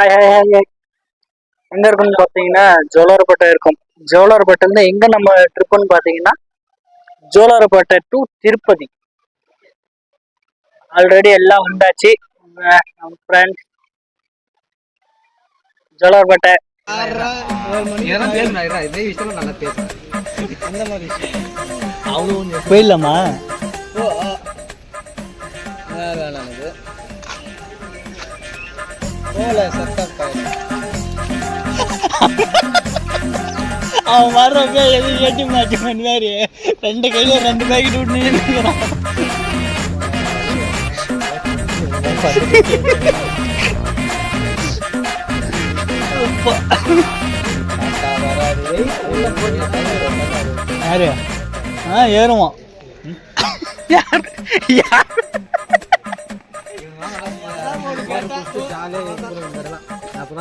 Hi hi hi எங்க இருக்குன்னு பாத்தீங்கன்னா ஜோலார்பேட்டை இருக்கும். ஜோலார்பேட்டை இருந்து எங்க நம்ம ட்ரிப்புன்னு பாத்தீங்கன்னா ஜோலார்பேட்டை டு திருப்பதி. ஆல்ரெடி எல்லாம் வந்தாச்சு ஃப்ரெண்ட்ஸ் ஜோலார்பேட்டை. போயிடலாமா? போல அவன் வர்றப்ப எது ஏட்டி மாட்டி மாதிரி ரெண்டு கையில ரெண்டு பேக்கெட் விட்டு யாரு? ஆ ஏறுவான்.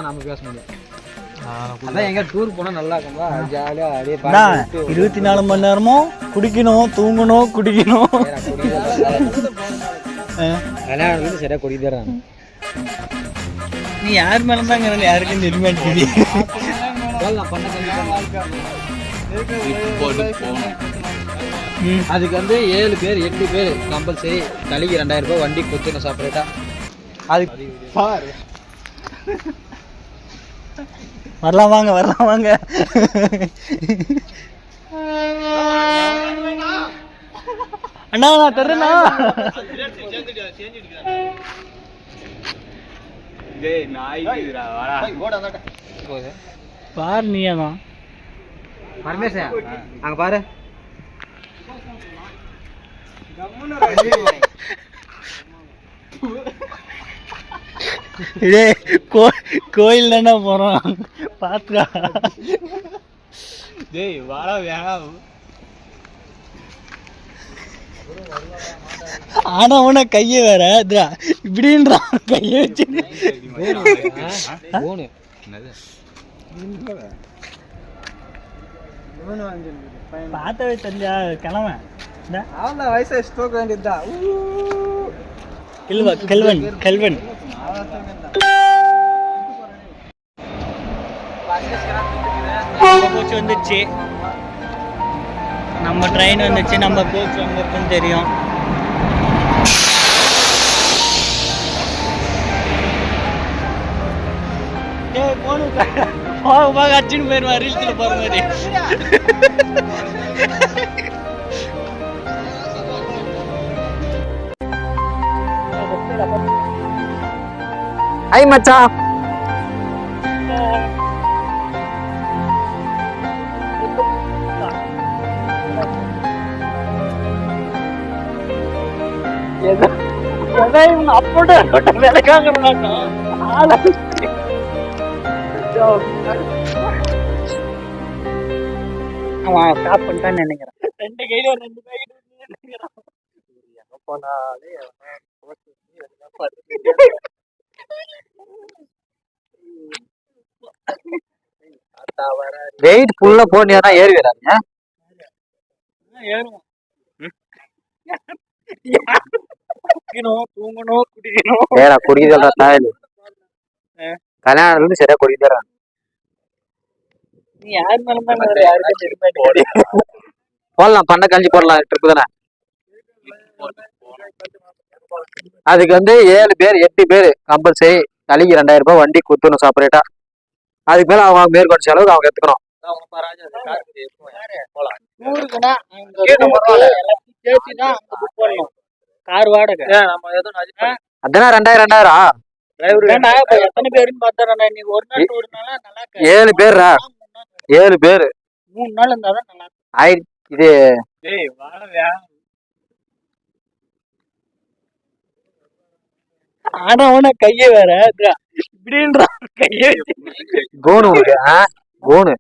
நம்ம பேச முடியும் அதான் எங்க டூர் போனா நல்லா ஜாலியா அப்படியே இருபத்தி நாலு மணி நேரமும் குடிக்கணும் தூங்கணும் குடிக்கணும். கல்யாணம் வந்து சரியா குடி தராங்க நீ யார் மேல தாங்க யாருக்கும் தெரிய மாட்டேங்குது நான் பண்ண ம். அதுக்கு வந்து ஏழு பேர் எட்டு பேர் கம்பல்சரி தலைக்கு ரெண்டாயிரம் ரூபாய் வண்டி குத்துணும் செப்பரேட்டா அதுக்கு பாரு. வரலாம் வாங்க வரலாம் வாங்க. அண்ணா நான் தர்றேண்ணா பாரு நீயா தான் பரமேசன் அங்க பாரு. இதே கோ கோயில் தானே போறோம். பாத்துக்கா. டேய் வாடா வேணாம் ஆனா உன கைய வேற இப்படின்றான் கைய வச்சு. போனு. பார்த்தவே தெரிஞ்சா கிளம்ப அவன் வயசு ஸ்டோக் வேண்டியதுதான் கெல்வ கெல்வன் கெல்வன். கோச் வந்துச்சு. நம்ம ட்ரெயின் வந்துச்சு நம்ம கோச் வந்திருக்குன்னு தெரியும். போக போக அடிச்சுன்னு போயிருவான் ரீல்ஸில் போகிற மாதிரி ஐ மச்சான் எதையும் அப்போட அவன் ஸ்டாப் பண்ணிட்டான்னு நினைக்கிறேன். ரெண்டு கையில ரெண்டு எங்க போனாலே வெயிட் ஃபுல்லா போனியா ஏறி வராங்க ஏறுவான் குடிக்கணும் தூங்கணும் குடிக்கணும். ஏடா குடிக்கிறதா தாயல். கல்யாணத்துல இருந்து சரியா நீ யார் மேல யாருக்கும் போடலாம் பண்ண கஞ்சி போடலாம் ட்ரிப்பு தானே. அதுக்கு வந்து ஏழு பேர் எட்டு பேர் கம்பல்சரி தலைக்கு ரெண்டாயிரம் ரூபாய் வண்டி குத்தணும் செப்பரேட்டா அதுக்கு மேல அவங்க மேற்கொண்டு செலவுக்கு அவங்க எடுத்துக்கணும். கார் வாடகை. அதானே ரெண்டாயிரம் ரெண்டாயிரம் எத்தனை பேருன்னு பார்த்தா நீ ஒரு நாள் நாளா நல்லா. ஏழு பேர்ரா? ஏழு பேர். மூணு நாள் இருந்தாதான் நல்லா இருக்கும். ஆயி இது ஆனா அவன கைய வேற இதா, இப்படின்றான் கைய வச்சு. கோனு.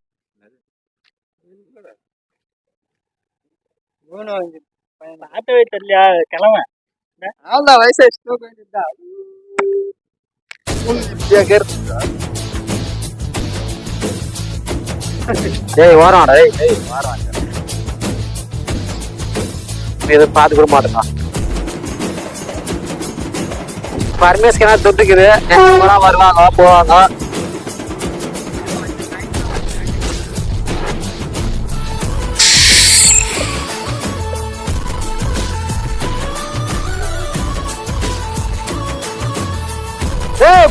உங்களுக்கு ஆ கோனு பார்த்தவே தெரியலையா? கிளம்ப வயசு டேய் ஓரம் டேய் டேய் ஓரம் இதை பார்த்து கூட மாட்டேங்க பர்மேஸ்கனா தொட்டுக்குது. எல்லாம் வருவாங்க போவாங்க.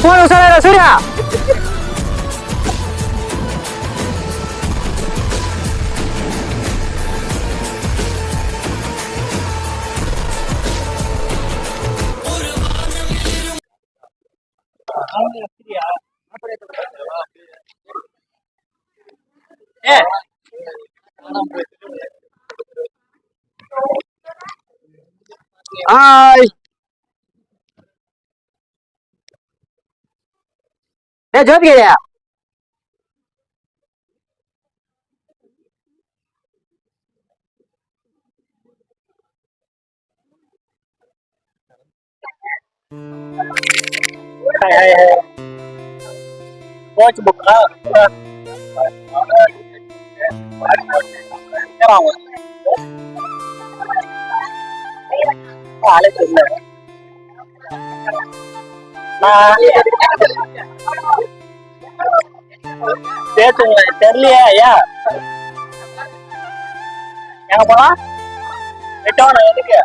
போன சார் சூர்யா ஹாய் ஏ ஜோதிகையா கோச் புக்கா காலேஜ் பேசுங்க நான் சேர்த்துங்க தெரியலையா ஐயா எங்க போலாம் விட்டோம் எதுக்கு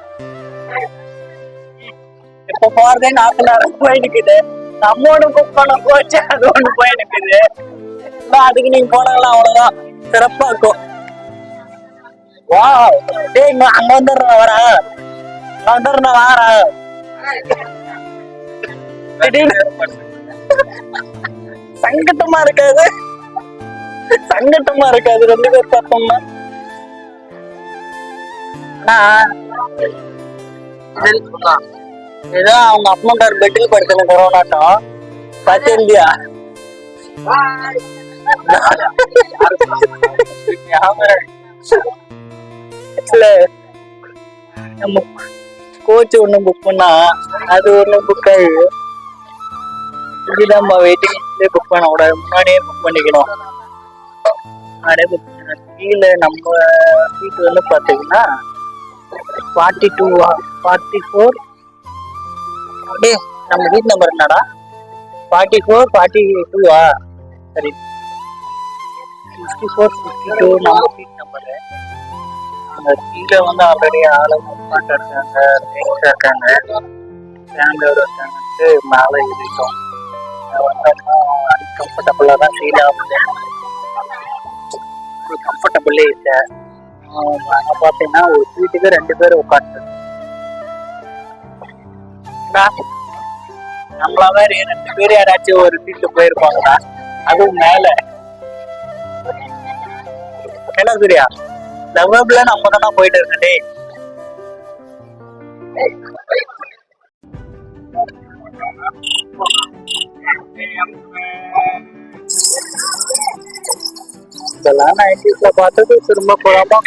இப்ப போறதே நாற்பது நேரம் போய் நிக்குது நம்ம ஒண்ணு புக் பண்ண போச்சு அது ஒண்ணு போய் நிக்குது அதுக்கு நீங்க போனாங்களா அவ்வளவுதான் சிறப்பா இருக்கும் வா டேய் நான் அங்க வந்துடுறேன் வரேன். வந்துடுறேன் வரேன். சங்கட்டமா இருக்காது. சங்கட்டமா இருக்காது ரெண்டு பேர் பார்த்தோம்னா ஏதோ அவங்க அப்பமாக்கார் பெட்டில் படுத்தன கொரோனாட்டம். இல்ல. நம்ம கோச் ஒண்ணு புக் பண்ணா அது ஒண்ணு புக் ஆகுது இது நம்ம வெயிட்டிங் புக் பண்ண கூட முன்னாடியே புக் பண்ணிக்கணும். முன்னாடியே புக் பண்ணணும் கீழே நம்ம சீட் வந்து பார்த்தீங்கன்னா ஃபார்ட்டி டூ ஃபார்ட்டி ஃபோர் அப்படியே நம்ம வீட் நம்பர் என்னடா? ஃபார்ட்டி ஃபோர் ஃபார்ட்டி டூவா சரி. சிக்ஸ்டி ஃபோர் சிக்ஸ்டி டூ நம்ம சீட் நம்பரு அந்த கீழே வந்து ஆல்ரெடி ஆளு மூவ்மெண்ட் இருக்காங்க இருக்காங்க. ஃபேமிலியோட இருக்காங்கன்ட்டு மேலே ஏறிட்டோம் கம்ஃபர்டபுளாக தான் ஃபீல் ஆகுது. கம்ஃபர்டபுளே இல்லை. அங்கே பார்த்தீங்கன்னா ஒரு சீட்டுக்கு ரெண்டு பேர் உட்காந்து நம்மள மாதிரி ரெண்டு பேர் யாராச்சும் ஒரு சீட்டு போயிருப்பாங்களா? அதுவும் மேல. என்ன சூர்யா? லவ்வபிள நம்ம தானே போயிட்டு இருக்கே இதெல்லாம் நைன்டிஸ்ல பார்த்தது திரும்ப போடாம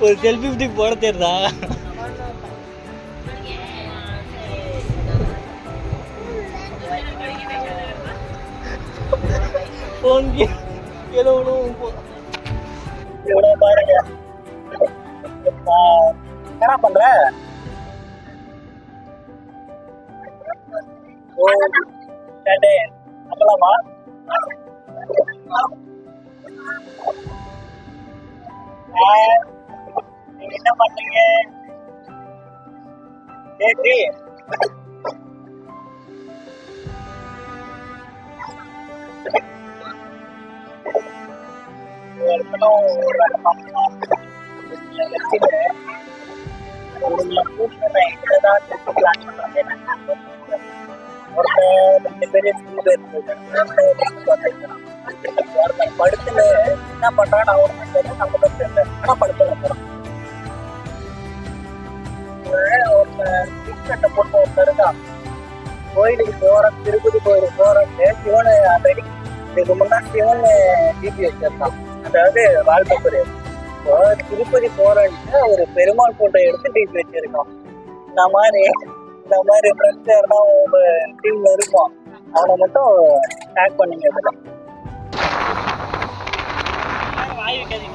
ஒரு செல்ஃபி இப்படி போட தெரியுதா ஃபோன் கீழே விழுவும் எவ்வளோ பாருங்க ஆ, என்ன பண்ற ஓ சண்டே நம்பலாமா ஆ, நீங்க என்ன பண்ணீங்க ஏற்றி ஒரு வேலை பார்க்கணும் உங்களை கூப்பிடுறேன் பிளான் ஒருத்தர் ரெண்டு பேரும் ஸ்கூல் படுத்துல என்ன பண்றான்னு அவனுக்கு தெரியல தெரியல ஆனா படுத்துல போறான் ஒருத்தன் போட்டு ஒருத்தர் இருக்கான் கோயிலுக்கு போகிறோம் திருப்பதி கோயிலுக்கு போறது சிவனு ஆல்ரெடி இதுக்கு முன்னாடி சிவன் டிபி வச்சிருக்கான் அதாவது வால்பேப்பர் இப்போ திருப்பதி போறாங்கன்னா ஒரு பெருமாள் போட்டோ எடுத்து டீப் வச்சிருக்கோம். இந்த மாதிரி இந்த மாதிரி ஃப்ரெண்ட்ஸ் யாருன்னா உங்க டீம்ல இருப்போம். அவனை மட்டும் டேக் பண்ணுங்க இதெல்லாம் வாய் வைக்காதீங்க.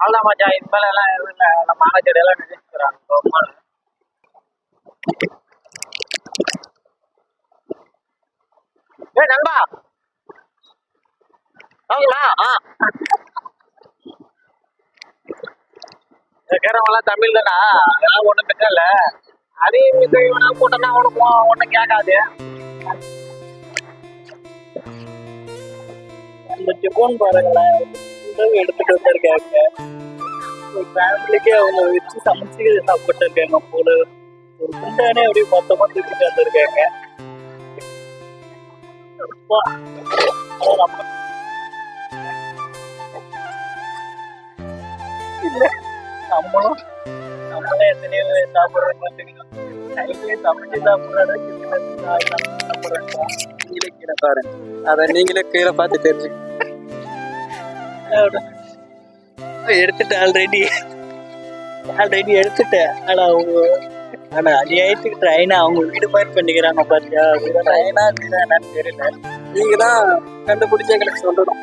அவ்வளோ மச்சா மச்சான் இது மேல எல்லாம் எதுவும் இல்லை. நம்ம மானச்செடி எல்லாம் நினைச்சுக்கிறாங்க. ரொம்ப ஏ நண்பா. அவங்களா ஆ கேட்கறவங்களாம் தமிழ் தானா அதெல்லாம் ஒன்றும் பிரச்சனை இல்லை. அதே மித்த இவனா போட்டோம்னா அவனுக்கு ஒன்றும் கேட்காது. அந்த டிபோன் பாருங்களேன். உணவு எடுத்துட்டு வந்திருக்காங்க. ஒரு ஃபேமிலிக்கு அவங்க வச்சு சமைச்சு சாப்பிட்டு இருக்காங்க போல. ஒரு குண்டானே அப்படியே மொத்தமா தூக்கிட்டு வந்திருக்காங்க. நம்மளும் நம்மளே எத்தனையோ சாப்பிடுறோம் சமைச்சு சாப்பிடுறத சாப்பிடுறோம் கீழே அதை நீங்களே கீழே பார்த்து தெரிஞ்சு எடுத்துட்டேன் ஆல்ரெடி ஆல்ரெடி எடுத்துட்டேன். ஆனா அவங்க ஆனா அநியாயத்துக்கு ட்ரெயினை அவங்க வீடு மாதிரி பண்ணிக்கிறாங்க பாத்தியா? ட்ரெயினா என்னன்னு தெரியல. நீங்க தான் கண்டுபிடிச்சு எங்களுக்கு சொல்லணும்.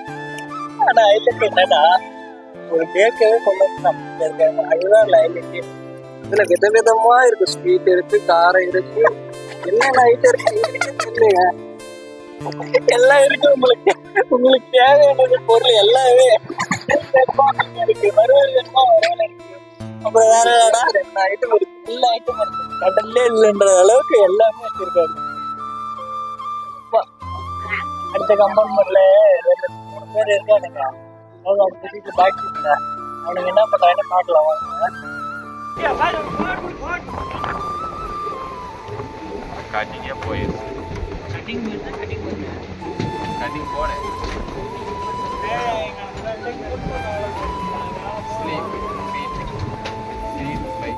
ஆனா ஹைலைட் என்னன்னா ஒரு பேக்கவே கொண்டு வந்து இருக்காங்க அதுதான் ஹைலைட் இதுல விதவிதமா இருக்கு ஸ்வீட் இருக்கு காரம் இருக்கு. என்னென்ன ஐட்டம் இருக்கு? இல்லையா எல்லாம் இருக்கு உங்களுக்கு. உங்களுக்கு தேவையானது பொருள் எல்லாமே. இருக்கு வறுவல் அப்புறம் வேற என்னடா? ரெண்டு ஐட்டம் இருக்கு. எல்லா ஐட்டம் இருக்கு கடல்லே இல்லைன்ற அளவுக்கு எல்லாமே வச்சிருக்காங்க. அடுத்த கம்பார்ட்மெண்ட்ல ரெண்டு மூணு பேர் இருக்கானுங்க. அவங்க அவங்க வீட்டுல பாக்கி இல்லை என்ன பண்றாங்கன்னு பார்க்கலாம். வாங்க கட்டிங்கே போயிடும் cutting cutting cutting for it. Sleep.